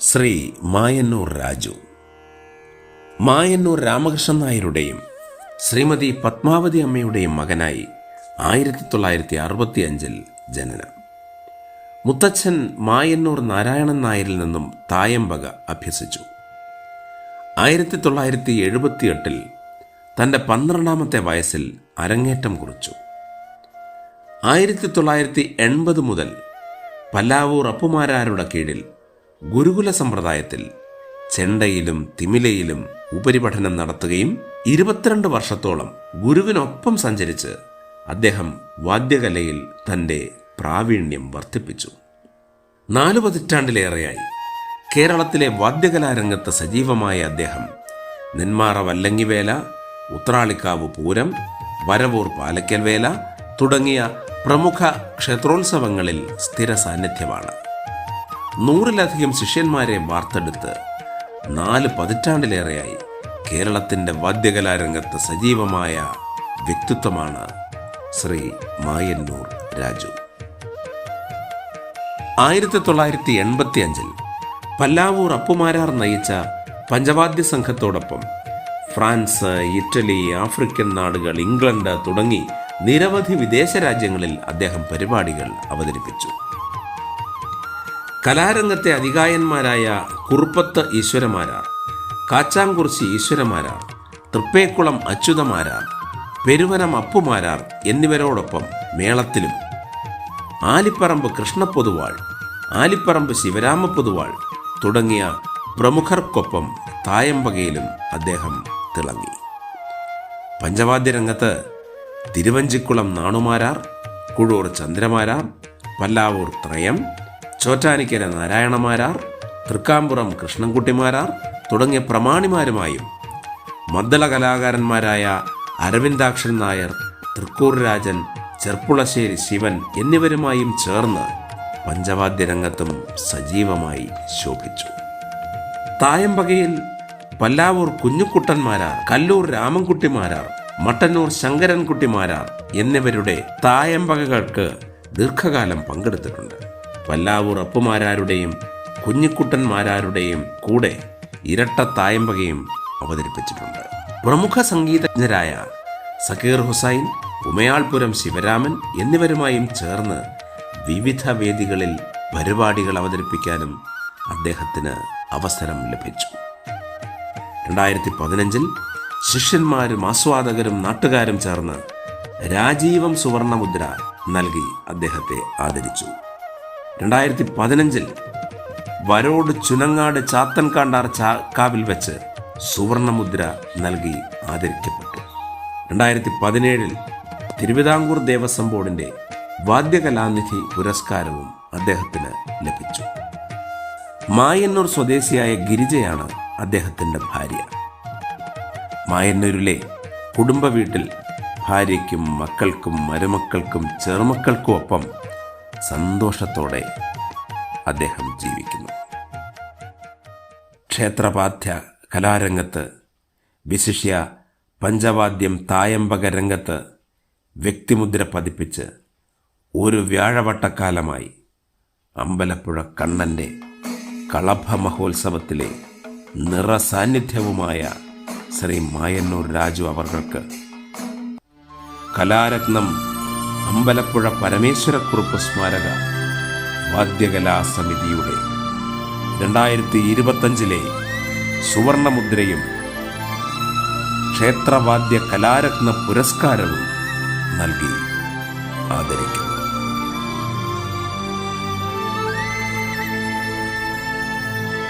ശ്രീ മായന്നൂർ രാജു. മായന്നൂർ രാമകൃഷ്ണൻ നായരുടെയും ശ്രീമതി പത്മാവതി അമ്മയുടെയും മകനായി ആയിരത്തി തൊള്ളായിരത്തി അറുപത്തി അഞ്ചിൽ ജനനം. മുത്തച്ഛൻ മായന്നൂർ നാരായണൻ നായരിൽ നിന്നും തായമ്പക അഭ്യസിച്ചു. ആയിരത്തി തൊള്ളായിരത്തി എഴുപത്തിയെട്ടിൽ തന്റെ പന്ത്രണ്ടാമത്തെ വയസ്സിൽ അരങ്ങേറ്റം കുറിച്ചു. ആയിരത്തി തൊള്ളായിരത്തി എൺപത് മുതൽ പല്ലാവൂർ അപ്പുമാരാരുടെ കീഴിൽ ഗുരുകുല സമ്പ്രദായത്തിൽ ചെണ്ടയിലും തിമിലയിലും ഉപരിപഠനം നടത്തുകയും ഇരുപത്തിരണ്ട് വർഷത്തോളം ഗുരുവിനൊപ്പം സഞ്ചരിച്ച് അദ്ദേഹം വാദ്യകലയിൽ തന്റെ പ്രാവീണ്യം വർദ്ധിപ്പിച്ചു. നാലു പതിറ്റാണ്ടിലേറെയായി കേരളത്തിലെ വാദ്യകലാരംഗത്ത് സജീവമായ അദ്ദേഹം നെന്മാറ വല്ലങ്ങിവേല ഉത്രാളിക്കാവ് പൂരം വരവൂർ പാലക്കൽ വേല തുടങ്ങിയ പ്രമുഖ ക്ഷേത്രോത്സവങ്ങളിൽ സ്ഥിര സാന്നിധ്യമാണ് നൂറിലധികം ശിഷ്യന്മാരെ വാർത്തെടുത്ത് നാല് പതിറ്റാണ്ടിലേറെയായി കേരളത്തിന്റെ വാദ്യകലാരംഗത്ത് സജീവമായ വ്യക്തിത്വമാണ് ശ്രീ മായന്നൂർ രാജു. ആയിരത്തി തൊള്ളായിരത്തി എൺപത്തി അഞ്ചിൽ പല്ലാവൂർ അപ്പുമാരാർ നയിച്ച പഞ്ചവാദ്യ സംഘത്തോടൊപ്പം ഫ്രാൻസ് ഇറ്റലി ആഫ്രിക്കൻ നാടുകൾ ഇംഗ്ലണ്ട് തുടങ്ങി നിരവധി വിദേശ രാജ്യങ്ങളിൽ അദ്ദേഹം പരിപാടികൾ അവതരിപ്പിച്ചു. കലാരംഗത്തെ അധികായന്മാരായ കുറുപ്പത്ത് ഈശ്വരമാരാർ കാച്ചാങ്കുറിശി ഈശ്വരമാരാർ തൃപ്പേക്കുളം അച്യുതമാരാർ പെരുവനം അപ്പുമാരാർ എന്നിവരോടൊപ്പം മേളത്തിലും. ആലിപ്പറമ്പ് കൃഷ്ണപ്പൊതുവാൾ ആലിപ്പറമ്പ് ശിവരാമ പൊതുവാൾ തുടങ്ങിയ പ്രമുഖർക്കൊപ്പം തായമ്പകയിലും അദ്ദേഹം തിളങ്ങി. പഞ്ചവാദ്യരംഗത്ത് തിരുവഞ്ചിക്കുളം നാണുമാരാർ കുഴൂർ ചന്ദ്രമാരാർ പല്ലാവൂർ ത്രയം ചോറ്റാനിക്കര നാരായണമാരാർ തൃക്കാമ്പുറം കൃഷ്ണൻകുട്ടിമാരാർ തുടങ്ങിയ പ്രമാണിമാരുമായും മദ്ദള കലാകാരന്മാരായ അരവിന്ദാക്ഷൻ നായർ തൃക്കൂർ രാജൻ ചെർപ്പുളശ്ശേരി ശിവൻ എന്നിവരുമായും ചേർന്ന് പഞ്ചവാദ്യരംഗത്തും സജീവമായി ശോഭിച്ചു. തായമ്പകയിൽ പല്ലാവൂർ കുഞ്ഞുക്കുട്ടന്മാരാർ കല്ലൂർ രാമൻകുട്ടിമാരാർ മട്ടന്നൂർ ശങ്കരൻകുട്ടിമാരാർ എന്നിവരുടെ തായമ്പകകൾക്ക് ദീർഘകാലം പങ്കെടുത്തിട്ടുണ്ട്. പല്ലാവൂർ അപ്പുമാരാരുടെയും കുഞ്ഞിക്കുട്ടന്മാരാരുടെയും കൂടെ ഇരട്ട തായമ്പകയും അവതരിപ്പിച്ചിട്ടുണ്ട്. പ്രമുഖ സംഗീതജ്ഞരായ സക്കീർ ഹുസൈൻ ഉമയാൾപുരം ശിവരാമൻ എന്നിവരുമായും ചേർന്ന് വിവിധ വേദികളിൽ പരിപാടികൾ അവതരിപ്പിക്കാനും അദ്ദേഹത്തിന് അവസരം ലഭിച്ചു. രണ്ടായിരത്തി പതിനഞ്ചിൽ ശിഷ്യന്മാരും ആസ്വാദകരും നാട്ടുകാരും ചേർന്ന് രാജീവം സുവർണമുദ്ര നൽകി അദ്ദേഹത്തെ ആദരിച്ചു. രണ്ടായിരത്തി പതിനഞ്ചിൽ വരോട് ചുനങ്ങാട് ചാത്തൻകാണ്ടാർ ചാക്കാവിൽ വെച്ച് സുവർണമുദ്ര നൽകി ആദരിക്കപ്പെട്ടു. രണ്ടായിരത്തി പതിനേഴിൽ തിരുവിതാംകൂർ ദേവസ്വം ബോർഡിന്റെ വാദ്യകലാനിധി പുരസ്കാരവും അദ്ദേഹത്തിന് ലഭിച്ചു. മായന്നൂർ സ്വദേശിയായ ഗിരിജയാണ് അദ്ദേഹത്തിന്റെ ഭാര്യ. മായന്നൂരിലെ കുടുംബ വീട്ടിൽ ഭാര്യയ്ക്കും മക്കൾക്കും മരുമക്കൾക്കും ചെറുമക്കൾക്കുമൊപ്പം സന്തോഷത്തോടെ അദ്ദേഹം ജീവിക്കുന്നു. ക്ഷേത്രപാഠ്യ കലാരംഗത്ത് വിശിഷ്യ പഞ്ചവാദ്യം തായമ്പക രംഗത്ത് വ്യക്തിമുദ്ര പതിപ്പിച്ച് ഒരു വ്യാഴവട്ടക്കാലമായി അമ്പലപ്പുഴ കണ്ണന്റെ കളഭ മഹോത്സവത്തിലെ നിറസാന്നിധ്യവുമായ ശ്രീ മായന്നൂർ രാജു അവർക്ക് കലാരത്നം അമ്പലപ്പുഴ പരമേശ്വരക്കുറുപ്പ് സ്മാരക വാദ്യകലാ സമിതിയുടെ രണ്ടായിരത്തി ഇരുപത്തഞ്ചിലെ സുവർണമുദ്രയും ക്ഷേത്രവാദ്യ കലാരത്ന പുരസ്കാരവും നൽകി ആദരിക്കുന്നു